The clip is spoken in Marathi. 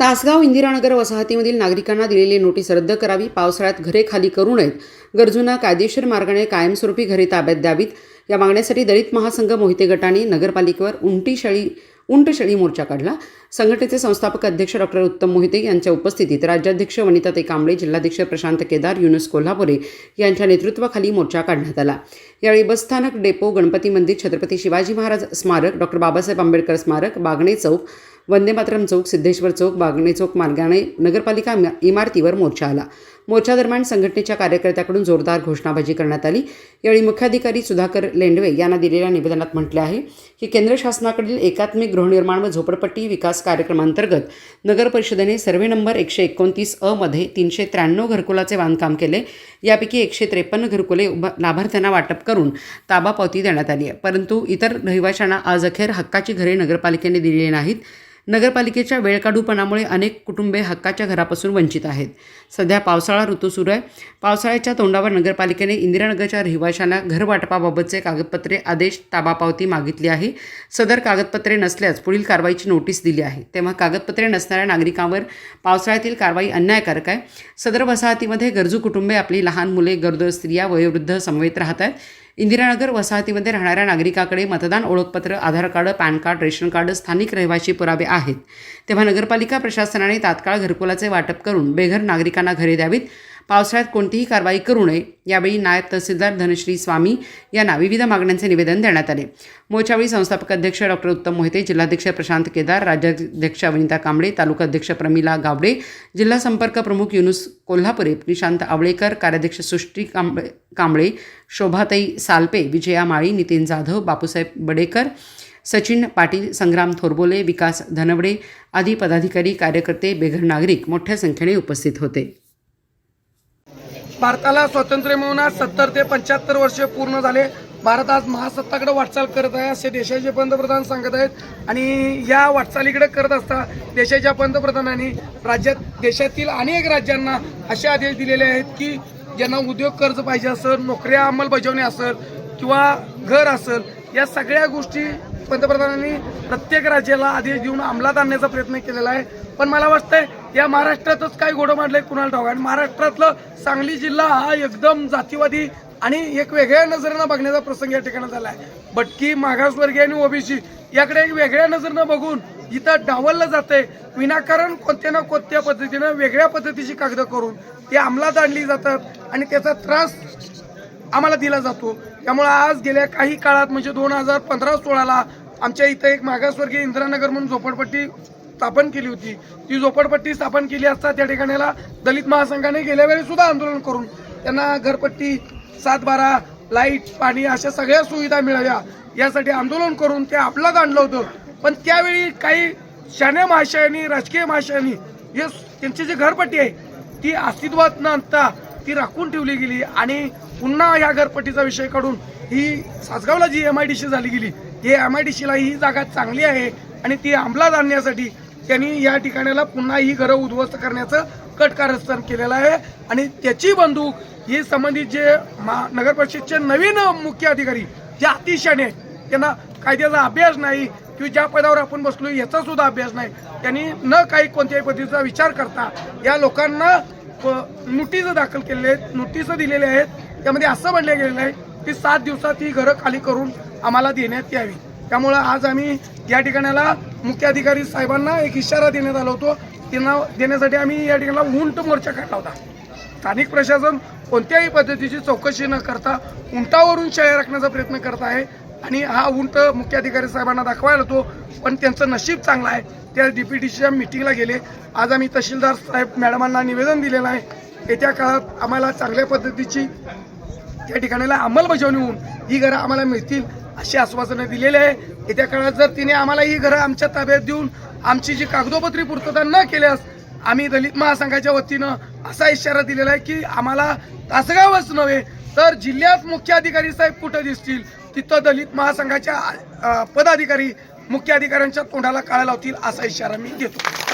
तासगाव इंदिरानगर वसाहतीमधील नागरिकांना दिलेली नोटीस रद्द करावी पावसाळ्यात घरे खाली करू नयेत गरजूंना कायदेशीर मार्गाने कायमस्वरूपी घरे ताब्यात द्यावीत. या मागण्यासाठी दलित महासंघ मोहिते गटाने नगरपालिकेवर उंटी शेळी मोर्चा काढला. संघटनेचे संस्थापक अध्यक्ष डॉक्टर उत्तम मोहिते यांच्या उपस्थितीत राज्याध्यक्ष वनिता ते कांबळे जिल्हाध्यक्ष प्रशांत केदार युनुस कोल्हापुरे यांच्या नेतृत्वाखाली मोर्चा काढण्यात आला. यावेळी बसस्थानक डेपो गणपती मंदिर छत्रपती शिवाजी महाराज स्मारक डॉक्टर बाबासाहेब आंबेडकर स्मारक बागणे चौक वंदे मातरम चौक सिद्धेश्वर चौक बागणे चौक मार्गाने नगरपालिका इमारतीवर मोर्चा आला. मोर्चा दरम्यान संघटनेच्या कार्यकर्त्याकडून जोरदार घोषणाबाजी करण्यात आली. यावेळी मुख्याधिकारी सुधाकर लेंडवे यांना दिलेल्या निवेदनात म्हटले आहे की केंद्र शासनाकडील एकात्मिक गृहनिर्माण व झोपडपट्टी विकास कार्यक्रमांतर्गत नगर परिषदेने सर्वे नंबर एकशे एकोणतीस अ मध्ये तीनशे त्र्याण्णव घरकुलाचे बांधकाम केले. यापैकी एकशे त्रेपन्न घरकुले लाभार्थ्यांना वाटप करून ताबा पावती देण्यात आली आहे. परंतु इतर रहिवाशांना आज अखेर हक्काची घरे नगरपालिकेने दिलेली नाहीत. नगरपालिकेच्या वेळकाढूपणामुळे अनेक कुटुंबे हक्काच्या घरापासून वंचित आहेत. सध्या पावसाळा ऋतू सुरू आहे. पावसाळ्याच्या तोंडावर नगरपालिकेने इंदिरानगरच्या रहिवाशांना घरवाटपाबाबतचे कागदपत्रे आदेश ताबापावती मागितली आहे. सदर कागदपत्रे नसल्यास पुढील कारवाईची नोटीस दिली आहे. तेव्हा कागदपत्रे नसणाऱ्या नागरिकांवर पावसाळ्यातील कारवाई अन्यायकारक आहे. सदर वसाहतीमध्ये गरजू कुटुंबे आपली लहान मुले गरोदर स्त्रिया वयोवृद्ध समवेत राहत आहेत. इंदिरानगर वसाहतीमध्ये राहणाऱ्या नागरिकाकडे मतदान ओळखपत्र Aadhaar card pan card ration card स्थानिक रहिवाशी पुरावे आहेत. तेव्हा नगरपालिका प्रशासनाने तात्काळ घरकुलाचे वाटप करून बेघर नागरिकांना घरे द्यावीत. पावसाळ्यात कोणतीही कारवाई करू नये. यावेळी नायब तहसीलदार धनश्री स्वामी यांना विविध मागण्यांचे निवेदन देण्यात आले. मोर्चावेळी संस्थापक अध्यक्ष डॉक्टर उत्तम मोहिते जिल्हाध्यक्ष प्रशांत केदार राज्याध्यक्ष वनिता कांबळे तालुका अध्यक्ष प्रमिला गावडे जिल्हा संपर्क प्रमुख युनुस कोल्हापुरे निशांत आवळेकर कार्याध्यक्ष सृष्टी कांबळे कांबळे शोभाताई सालपे विजया माळी नितीन जाधव बापूसाहेब बडेकर सचिन पाटील संग्राम थोरबोले विकास धनवडे आदी पदाधिकारी कार्यकर्ते बेघर नागरिक मोठ्या संख्येने उपस्थित होते. भारताला स्वातंत्र्य मिळून आज सत्तर ते पंच्याहत्तर वर्ष पूर्ण झाले. भारत आज महासत्ताकडे वाटचाल करत आहे असे देशाचे पंतप्रधान सांगत आहेत. आणि या वाटचालीकडे करत असता देशाच्या पंतप्रधानांनी राज्यात देशातील अनेक राज्यांना असे आदेश दिलेले आहेत की ज्यांना उद्योग कर्ज पाहिजे असेल नोकऱ्या अंमलबजावणी असेल किंवा घर असेल या सगळ्या गोष्टी पंतप्रधानांनी प्रत्येक राज्याला आदेश देऊन अंमलात आणण्याचा प्रयत्न केलेला आहे. पण मला वाटतंय या महाराष्ट्रातच काय घोडं मांडलंय कुणाला ठाऊक? आणि महाराष्ट्रातलं सांगली जिल्हा हा एकदम जातीवादी आणि एक वेगळ्या नजरेनं बघण्याचा प्रसंग या ठिकाणी झाला आहे बटकी मागासवर्गीय आणि ओबीसी याकडे एक वेगळ्या नजरेनं बघून इथं डावललं जाते विनाकारण कोणत्या ना कोणत्या पद्धतीनं वेगळ्या पद्धतीची कागदं करून ती अंमलात आणली जातात आणि त्याचा त्रास आम्हाला दिला जातो. त्यामुळे आज गेल्या काही काळात म्हणजे दोन हजार पंधरा सोळाला आमच्या इथं एक मागासवर्गीय इंदिरानगर म्हणून झोपडपट्टी स्थापन केली होती. ती झोपडपट्टी स्थापन केली असता त्या ठिकाणाला दलित महासंघाने गेल्या वेळी सुद्धा आंदोलन करून त्यांना घरपट्टी सात बारा लाइट पाणी अशा सगळ्या सुविधा मिळाव्या यासाठी आंदोलन करून ते आपलाच आणलं होतं. पण त्यावेळी काही शाण्या महाशयांनी राजकीय महाशयांनी हे त्यांची जी घरपट्टी आहे ती अस्तित्वात न आणता ती राखून ठेवली गेली आणि पुन्हा या घरपट्टीचा विषय काढून ही सासगावला जी एम आय डी सी झाली गेली ही एम आय डी सीला ही जागा चांगली आहे आणि ती अंमलात आणण्यासाठी त्यांनी या ठिकाणाला पुन्हा ही घरं उद्ध्वस्त करण्याचं कट कारस्थान केलेलं आहे. आणि त्याची बंदूक ही संबंधित जे मा- नगर परिषदचे नवीन मुख्य अधिकारी जे अतिशयाने आहेत त्यांना कायद्याचा अभ्यास नाही किंवा ज्या पदावर आपण बसलो याचा सुद्धा अभ्यास नाही. त्यांनी न काही कोणत्याही पद्धतीचा विचार करता या लोकांना नोटीस दाखल केलेले आहेत नोटीस दिलेले आहेत. त्यामध्ये असं म्हणलं गेलेलं आहे की सात दिवसात ही घरं खाली करून आम्हाला देण्यात यावी. त्यामुळं आज आम्ही या ठिकाणाला मुख्याधिकारी साहेबांना एक इशारा देण्यात आला होतो. त्यांना देण्यासाठी आम्ही या ठिकाणी उंट मोर्चा काढला होता. स्थानिक प्रशासन कोणत्याही पद्धतीची चौकशी न करता उंटावरून शाळा राखण्याचा प्रयत्न करत आहे आणि हा उंट मुख्य अधिकारी साहेबांना दाखवायला होतो पण त्यांचं नशीब चांगलं आहे. त्या डीपीटीसीच्या मिटिंगला गेले. आज आम्ही तहसीलदार साहेब मॅडमांना निवेदन दिलेलं आहे. येत्या काळात आम्हाला चांगल्या पद्धतीची त्या ठिकाणाला अंमलबजावणी होऊन ही घरं आम्हाला मिळतील अशी आश्वासनं दिलेली आहे. येत्या काळात जर तिने आम्हाला ही घरं आमच्या ताब्यात देऊन आमची जी कागदोपत्री पूर्तता न केल्यास आम्ही दलित महासंघाच्या वतीनं असा इशारा दिलेला आहे की आम्हाला तासगावच नव्हे तर जिल्ह्यात मुख्य अधिकारी साहेब कुठं दिसतील? तिथं दलित महासंघाच्या पदाधिकारी मुख्य अधिकाऱ्यांच्या तोंडाला काळा लावतील असा इशारा मी देतो.